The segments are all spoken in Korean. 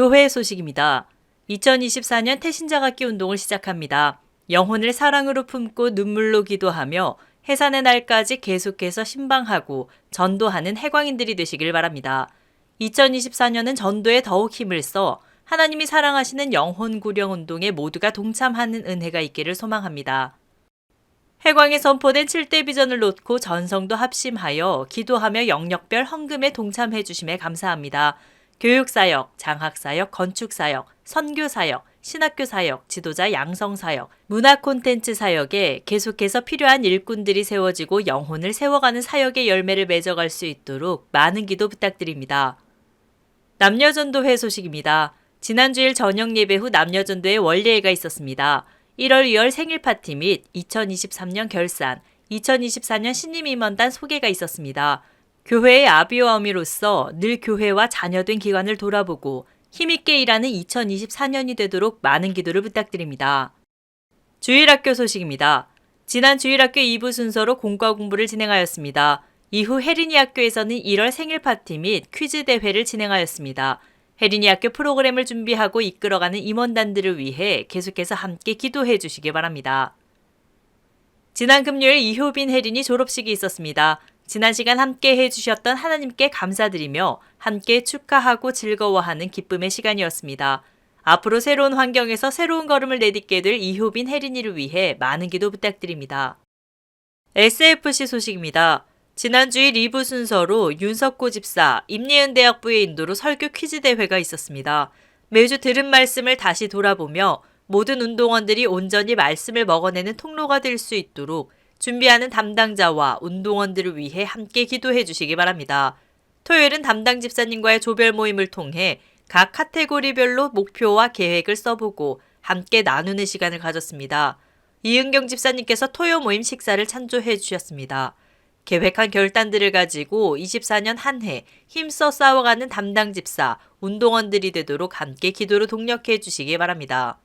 교회 소식입니다. 2024년 태신자각기 운동을 시작합니다. 영혼을 사랑으로 품고 눈물로 기도하며 해산의 날까지 계속해서 신방하고 전도하는 해광인들이 되시길 바랍니다. 2024년은 전도에 더욱 힘을 써 하나님이 사랑하시는 영혼 구령 운동에 모두가 동참하는 은혜가 있기를 소망합니다. 해광에 선포된 7대 비전을 놓고 전성도 합심하여 기도하며 영역별 헌금에 동참해 주심에 감사합니다. 교육사역, 장학사역, 건축사역, 선교사역, 신학교 사역, 지도자 양성 사역, 문화 콘텐츠 사역에 계속해서 필요한 일꾼들이 세워지고 영혼을 세워가는 사역의 열매를 맺어갈 수 있도록 많은 기도 부탁드립니다. 남녀전도회 소식입니다. 지난 주일 저녁 예배 후 남녀전도회 원례회가 있었습니다. 1월 2월 생일 파티 및 2023년 결산, 2024년 신임 임원단 소개가 있었습니다. 교회의 아비와 어미로서 늘 교회와 자녀된 기관을 돌아보고 힘있게 일하는 2024년이 되도록 많은 기도를 부탁드립니다. 주일학교 소식입니다. 지난 주일학교 2부 순서로 공과 공부를 진행하였습니다. 이후 혜린이 학교에서는 1월 생일 파티 및 퀴즈 대회를 진행하였습니다. 혜린이 학교 프로그램을 준비하고 이끌어가는 임원단들을 위해 계속해서 함께 기도해 주시기 바랍니다. 지난 금요일 이효빈 혜린이 졸업식이 있었습니다. 지난 시간 함께 해주셨던 하나님께 감사드리며 함께 축하하고 즐거워하는 기쁨의 시간이었습니다. 앞으로 새로운 환경에서 새로운 걸음을 내딛게 될 이효빈 혜린이를 위해 많은 기도 부탁드립니다. SFC 소식입니다. 지난주일 2부 순서로 윤석고 집사, 임예은 대학부의 인도로 설교 퀴즈 대회가 있었습니다. 매주 들은 말씀을 다시 돌아보며 모든 운동원들이 온전히 말씀을 먹어내는 통로가 될 수 있도록 준비하는 담당자와 운동원들을 위해 함께 기도해 주시기 바랍니다. 토요일은 담당 집사님과의 조별 모임을 통해 각 카테고리별로 목표와 계획을 써보고 함께 나누는 시간을 가졌습니다. 이은경 집사님께서 토요 모임 식사를 찬조해 주셨습니다. 계획한 결단들을 가지고 24년 한 해 힘써 싸워가는 담당 집사, 운동원들이 되도록 함께 기도로 동력해 주시기 바랍니다.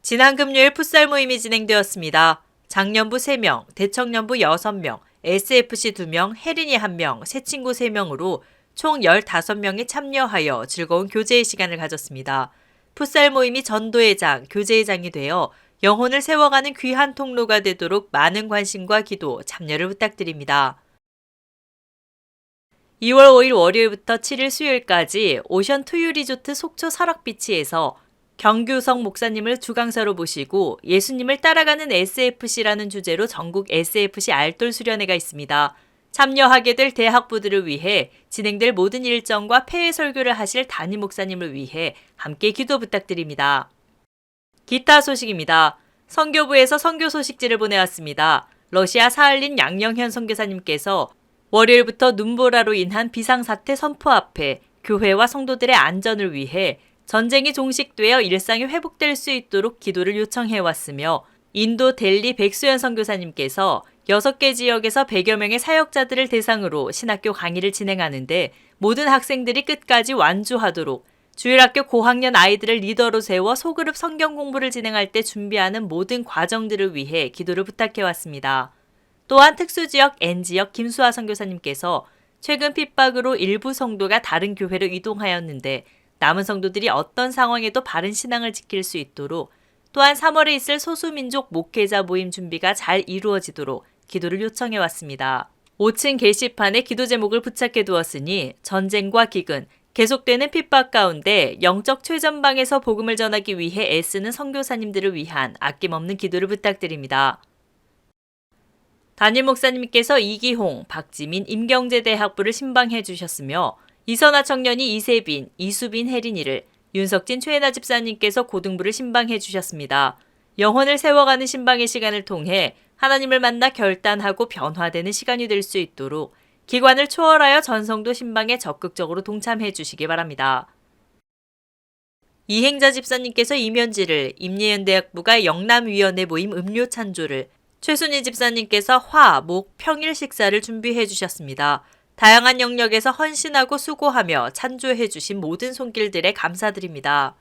지난 금요일 풋살 모임이 진행되었습니다. 장년부 3명, 대청년부 6명, SFC 2명, 혜린이 1명, 새 친구 3명으로 총 15명이 참여하여 즐거운 교제의 시간을 가졌습니다. 풋살 모임이 전도의 장, 교제의 장이 되어 영혼을 세워가는 귀한 통로가 되도록 많은 관심과 기도, 참여를 부탁드립니다. 2월 5일 월요일부터 7일 수요일까지 오션 투유 리조트 속초 설악비치에서 경규성 목사님을 주강사로 모시고 예수님을 따라가는 SFC라는 주제로 전국 SFC 알돌 수련회가 있습니다. 참여하게 될 대학부들을 위해 진행될 모든 일정과 폐회 설교를 하실 담임 목사님을 위해 함께 기도 부탁드립니다. 기타 소식입니다. 선교부에서 선교 소식지를 보내왔습니다. 러시아 사할린 양영현 선교사님께서 월요일부터 눈보라로 인한 비상사태 선포 앞에 교회와 성도들의 안전을 위해 전쟁이 종식되어 일상이 회복될 수 있도록 기도를 요청해 왔으며 인도 델리 백수연 선교사님께서 6개 지역에서 100여 명의 사역자들을 대상으로 신학교 강의를 진행하는데 모든 학생들이 끝까지 완주하도록 주일학교 고학년 아이들을 리더로 세워 소그룹 성경 공부를 진행할 때 준비하는 모든 과정들을 위해 기도를 부탁해 왔습니다. 또한 특수지역 N지역 김수아 선교사님께서 최근 핍박으로 일부 성도가 다른 교회로 이동하였는데 남은 성도들이 어떤 상황에도 바른 신앙을 지킬 수 있도록 또한 3월에 있을 소수민족 목회자 모임 준비가 잘 이루어지도록 기도를 요청해 왔습니다. 5층 게시판에 기도 제목을 부착해 두었으니 전쟁과 기근, 계속되는 핍박 가운데 영적 최전방에서 복음을 전하기 위해 애쓰는 선교사님들을 위한 아낌없는 기도를 부탁드립니다. 담임 목사님께서 이기홍, 박지민, 임경제대학부를 신방해 주셨으며 이선아 청년이 이세빈, 이수빈 혜린이를 윤석진 최애나 집사님께서 고등부를 신방해 주셨습니다. 영혼을 세워가는 신방의 시간을 통해 하나님을 만나 결단하고 변화되는 시간이 될 수 있도록 기관을 초월하여 전성도 신방에 적극적으로 동참해 주시기 바랍니다. 이행자 집사님께서 이면지를, 임예연대학부가 영남위원회 모임 음료 찬조를, 최순희 집사님께서 화, 목, 평일 식사를 준비해 주셨습니다. 다양한 영역에서 헌신하고 수고하며 찬조해 주신 모든 손길들에 감사드립니다.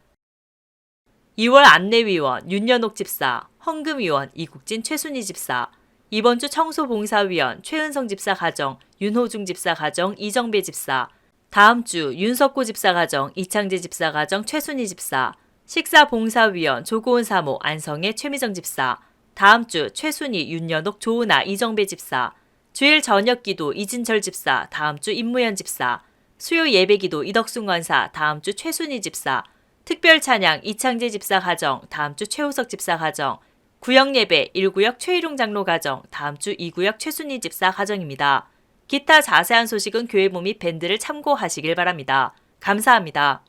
2월 안내위원 윤연옥 집사, 헌금위원 이국진 최순희 집사, 이번 주 청소봉사위원 최은성 집사 가정, 윤호중 집사 가정, 이정배 집사, 다음 주 윤석고 집사 가정, 이창재 집사 가정, 최순희 집사, 식사 봉사위원 조고은 사모, 안성의 최미정 집사, 다음 주 최순희, 윤연옥, 조은아, 이정배 집사, 주일 저녁 기도 이진철 집사, 다음 주 임무현 집사, 수요 예배 기도 이덕순 권사, 다음 주 최순희 집사, 특별 찬양 이창재 집사 가정, 다음 주 최호석 집사 가정, 구역 예배 1구역 최일웅 장로 가정, 다음 주 2구역 최순희 집사 가정입니다. 기타 자세한 소식은 교회부 및 밴드를 참고하시길 바랍니다. 감사합니다.